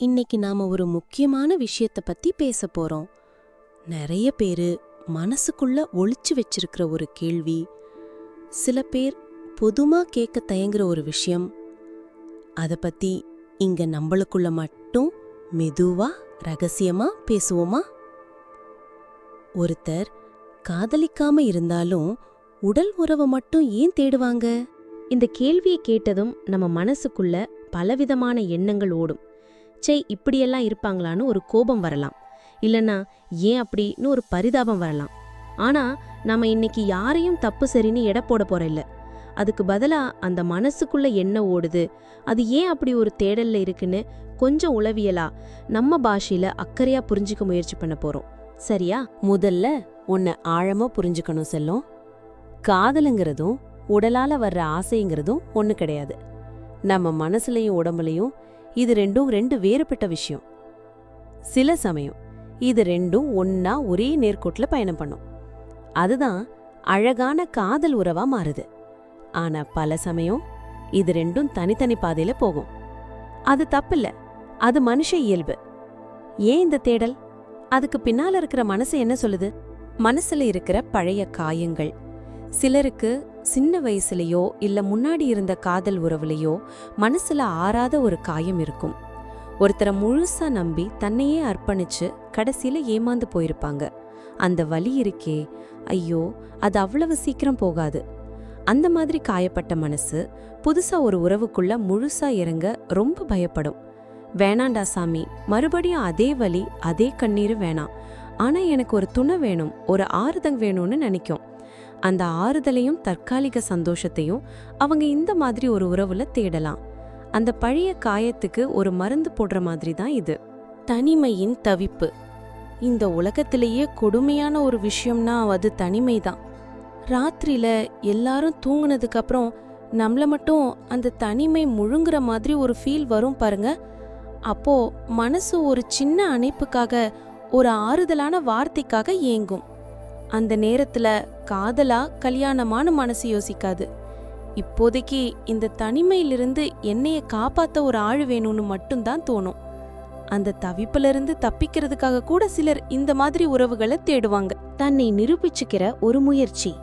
இன்னைக்கு நாம ஒரு முக்கியமான விஷயத்த பத்தி பேச போறோம். நிறைய பேரு மனசுக்குள்ள ஒளிச்சு வச்சிருக்கிற ஒரு கேள்வி சில பேர் பொதுமா கேட்க தயங்குற ஒரு விஷயம். அத பத்தி இங்க நம்மளுக்குள்ள மட்டும் மெதுவா ரகசியமா பேசுவோமா? ஒருத்தர் காதலிக்காம இருந்தாலும் உடல் உறவை மட்டும் ஏன் தேடுவாங்க? இந்த கேள்வியை கேட்டதும் நம்ம மனசுக்குள்ள பலவிதமான எண்ணங்கள் ஓடும். சே இப்படியெல்லாம் இருப்பாங்களான்னு ஒரு கோபம் வரலாம். இல்லனா ஏன் அப்படின்னு ஒரு பரிதாபம் வரலாம். ஆனா நாம இன்னைக்கு யாரையும் தப்பு சரின்னு எடை போட போற இல்ல அதுக்கு பதிலா அந்த மனசுக்குள்ள என்ன ஓடுது அது ஏன் அப்படி ஒரு தேடல்ல இருக்குன்னு கொஞ்சம் உளவியலா நம்ம பாஷையில அக்கறையா புரிஞ்சுக்க முயற்சி பண்ண போறோம். சரியா? முதல்ல உன்னை ஆழமா புரிஞ்சுக்கணும் செல்லம். காதலுங்கிறதும் உடலால வர்ற ஆசைங்கிறதும் ஒண்ணு கிடையாது. நம்ம மனசுலயும் உடம்புலயும் இது ரெண்டும் ரெண்டு வேறுபட்ட விஷயம். சில சமயம் இது ரெண்டும் ஒன்னா ஒரே நேர்கோட்டுல பயணம் பண்ணும். அதுதான் அழகான காதல் உறவா மாறுது. ஆனா பல சமயம் இது ரெண்டும் தனித்தனி பாதையில போகும். அது தப்பில்ல. அது மனுஷ இயல்பு. ஏன் இந்த தேடல்? அதுக்கு பின்னால இருக்கிற மனசு என்ன சொல்லுது? மனசுல இருக்கிற பழைய காயங்கள் சிலருக்கு சின்ன வயசுலேயோ இல்லை முன்னாடி இருந்த காதல் உறவுலையோ மனசில் ஆறாத ஒரு காயம் இருக்கும். ஒருத்தரை முழுசாக நம்பி தன்னையே அர்ப்பணித்து கடைசியில் ஏமாந்து போயிருப்பாங்க. அந்த வலி இருக்கே ஐயோ அது அவ்வளவு சீக்கிரம் போகாது. அந்த மாதிரி காயப்பட்ட மனசு புதுசாக ஒரு உறவுக்குள்ளே முழுசாக இறங்க ரொம்ப பயப்படும். வேணாண்டா சாமி மறுபடியும் அதே வலி அதே கண்ணீர் வேணாம். ஆனால் எனக்கு ஒரு துணை வேணும் ஒரு ஆறுதல் வேணும்னு நினைக்கும். அந்த ஆறுதலையும் தற்காலிக சந்தோஷத்தையும் அவங்க இந்த மாதிரி ஒரு உறவுல தேடலாம். அந்த பழைய காயத்துக்கு ஒரு மருந்து போடுற மாதிரி தான் இது. தனிமையின் தவிப்பு. இந்த உலகத்திலேயே கொடுமையான ஒரு விஷயம்னா அது தனிமை தான் ராத்திரியில எல்லாரும் தூங்குனதுக்கு அப்புறம் மட்டும் அந்த தனிமை முழுங்குற மாதிரி ஒரு ஃபீல் வரும் பாருங்க. அப்போ மனசு ஒரு சின்ன அணைப்புக்காக ஒரு ஆறுதலான வார்த்தைக்காக ஏங்கும் அந்த நேரத்துல காதலா கல்யாணமான மனசு யோசிக்காது. இப்போதைக்கு இந்த தனிமையிலிருந்து என்னைய காப்பாத்த ஒரு ஆள் வேணும்னு மட்டும்தான் தோணும். அந்த தவிப்பிலிருந்து தப்பிக்கிறதுக்காக கூட சிலர் இந்த மாதிரி உறவுகளை தேடுவாங்க. தன்னை நிரூபிச்சுக்கிற ஒரு முயற்சி.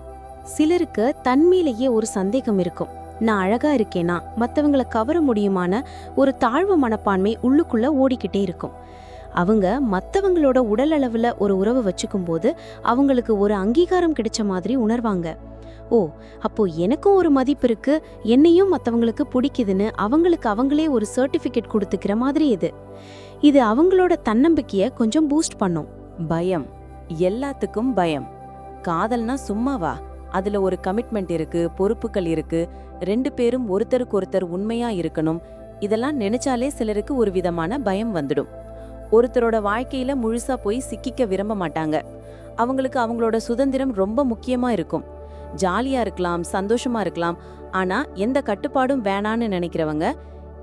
சிலருக்கு தன்மையிலேயே ஒரு சந்தேகம் இருக்கும். நான் அழகா இருக்கேனா? மற்றவங்களை கவர முடியுமான ஒரு தாழ்வு மனப்பான்மை உள்ளுக்குள்ள ஓடிக்கிட்டே இருக்கும். அவங்க மற்றவங்களோட உடல் அளவில் ஒரு உறவு வச்சுக்கும் போது அவங்களுக்கு ஒரு அங்கீகாரம் கிடைச்ச மாதிரி உணர்வாங்க. ஓ அப்போ எனக்கும் ஒரு மதிப்பு இருக்கு என்னையும் மற்றவங்களுக்கு பிடிக்குதுன்னு அவங்களுக்கு அவங்களே ஒரு சர்டிஃபிகேட் கொடுத்துக்கிற மாதிரி இது. இது அவங்களோட தன்னம்பிக்கையை கொஞ்சம் பூஸ்ட் பண்ணும். பயம். எல்லாத்துக்கும் பயம். காதல்னா சும்மாவா அதுல ஒரு கமிட்மெண்ட் இருக்கு பொறுப்புகள் இருக்கு. ரெண்டு பேரும் ஒருத்தருக்கு ஒருத்தர் உண்மையா இருக்கணும். இதெல்லாம் நினைச்சாலே சிலருக்கு ஒரு விதமான பயம் வந்துடும். ஒருத்தரோட வாழ்க்கையில முழுசா போய் சிக்கிக்க விரும்ப மாட்டாங்க. அவங்களுக்கு அவங்களோட சுதந்திரம் ரொம்ப முக்கியமா இருக்கும். ஜாலியா இருக்கலாம் சந்தோஷமா இருக்கலாம். ஆனா எந்த கட்டுப்பாடும் வேணான்னு நினைக்கிறவங்க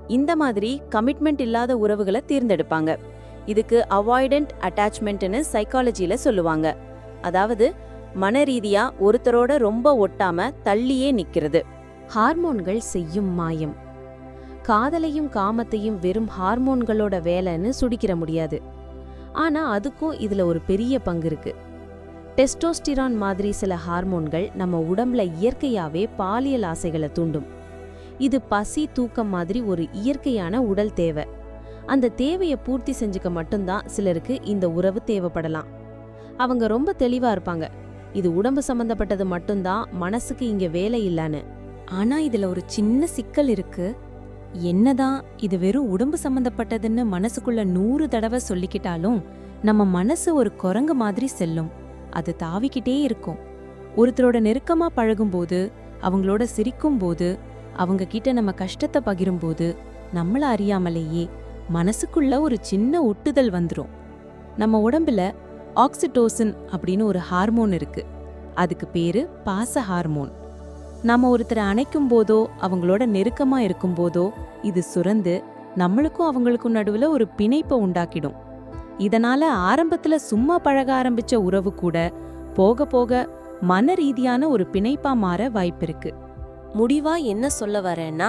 இந்த மாதிரி கமிட்மெண்ட் இல்லாத உறவுகளை தேர்ந்தெடுப்பாங்க. இதுக்கு அவாய்டன்ட் அட்டாச்மெண்ட்னு சைக்காலஜியில சொல்லுவாங்க. அதாவது மன ரீதியா ஒருத்தரோட ரொம்ப ஒட்டாம தள்ளியே நிக்கிறது. ஹார்மோன்கள் செய்யும் மாயம். காதலையும் காமத்தையும் வெறும் ஹார்மோன்களோட வேலைன்னு சுடிக்கிற முடியாது. ஆனா அதுக்கும் இதுல ஒரு பெரிய பங்கு இருக்கு. டெஸ்டோஸ்டிரான் மாதிரி சில ஹார்மோன்கள் நம்ம உடம்புல இயற்கையாவே பாலியல் ஆசைகளை தூண்டும். இது பசி தூக்கம் மாதிரி ஒரு இயற்கையான உடல் தேவை. அந்த தேவையை பூர்த்தி செஞ்சுக்க மட்டும்தான் சிலருக்கு இந்த உறவு தேவைப்படலாம். அவங்க ரொம்ப தெளிவா இருப்பாங்க. இது உடம்பு சம்பந்தப்பட்டது மட்டும்தான் மனசுக்கு இங்க வேலை இல்லைன்னு. ஆனா இதுல ஒரு சின்ன சிக்கல் இருக்கு. என்னதான் இது வெறும் உடம்பு சம்பந்தப்பட்டதுன்னு மனசுக்குள்ள நூறு தடவை சொல்லிக்கிட்டாலும் நம்ம மனசு ஒரு குரங்கு மாதிரி செல்லும். அது தாவிக்கிட்டே இருக்கும். ஒருத்தரோட நெருக்கமா பழகும்போது அவங்களோட சிரிக்கும் போது அவங்க கிட்ட நம்ம கஷ்டத்தை பகிரும்போது நம்மள அறியாமலேயே மனசுக்குள்ள ஒரு சின்ன ஒட்டுதல் வந்துரும். நம்ம உடம்புல ஆக்சிடோசின் அப்படின்னு ஒரு ஹார்மோன் இருக்கு. அதுக்கு பேரு பாச ஹார்மோன் நாம ஒருத்தரை அணைக்கும் போதோ அவங்களோட நெருக்கமாக இருக்கும் போதோ இது சுரந்து நம்மளுக்கும் அவங்களுக்கும் நடுவில் ஒரு பிணைப்பை உண்டாக்கிடும். இதனால ஆரம்பத்தில் சும்மா பழக ஆரம்பிச்ச உறவு கூட போக போக மன ரீதியான ஒரு பிணைப்பா மாற வாய்ப்பிருக்கு முடிவா என்ன சொல்ல வரேன்னா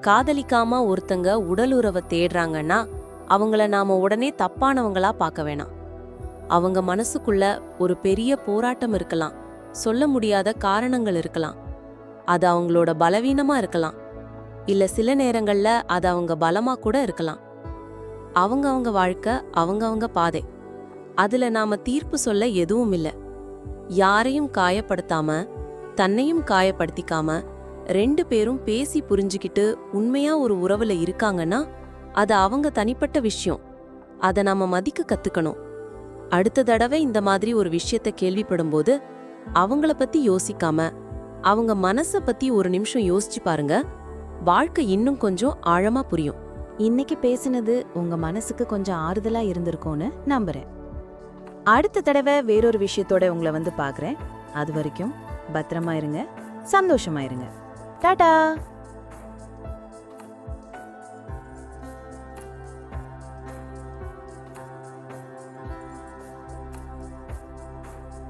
காதலிக்காம ஒருத்தங்க உடல் உறவை தேடுறாங்கன்னா அவங்கள நாம உடனே தப்பானவங்களா பார்க்க வேணாம். அவங்க மனசுக்குள்ள ஒரு பெரிய போராட்டம் இருக்கலாம். சொல்ல முடியாத காரணங்கள் இருக்கலாம். அது அவங்களோட பலவீனமா இருக்கலாம். இல்ல சில நேரங்கள்ல அது அவங்க பலமா கூட இருக்கலாம். அவங்க அவங்க வாழ்க்கை அவங்க அவங்க பாதை. அதுல நாம தீர்ப்பு சொல்ல எதுவும் இல்ல. யாரையும் காயப்படுத்தாம தன்னையும் காயப்படுத்திக்காம ரெண்டு பேரும் பேசி புரிஞ்சுக்கிட்டு உண்மையா ஒரு உறவுல இருக்காங்கன்னா அது அவங்க தனிப்பட்ட விஷயம். அதை நாம மதிக்க கத்துக்கணும். அடுத்த தடவை இந்த மாதிரி ஒரு விஷயத்த கேள்விப்படும்போது அவங்கள பத்தி யோசிக்காம அவங்க மனசை பத்தி ஒரு நிமிஷம் யோசிச்சு பாருங்க. வாழ்க்கை இன்னும் கொஞ்சம் ஆழமா புரியும். இன்னைக்கு பேசினது உங்க மனசுக்கு கொஞ்சம் ஆறுதலா இருந்திருக்கும்னு நம்புறேன். அடுத்த தடவை வேறொரு விஷயத்தோட உங்களை வந்து பாக்குறேன். அது வரைக்கும் பத்திரமா இருங்க சந்தோஷமா இருங்க. டாடா!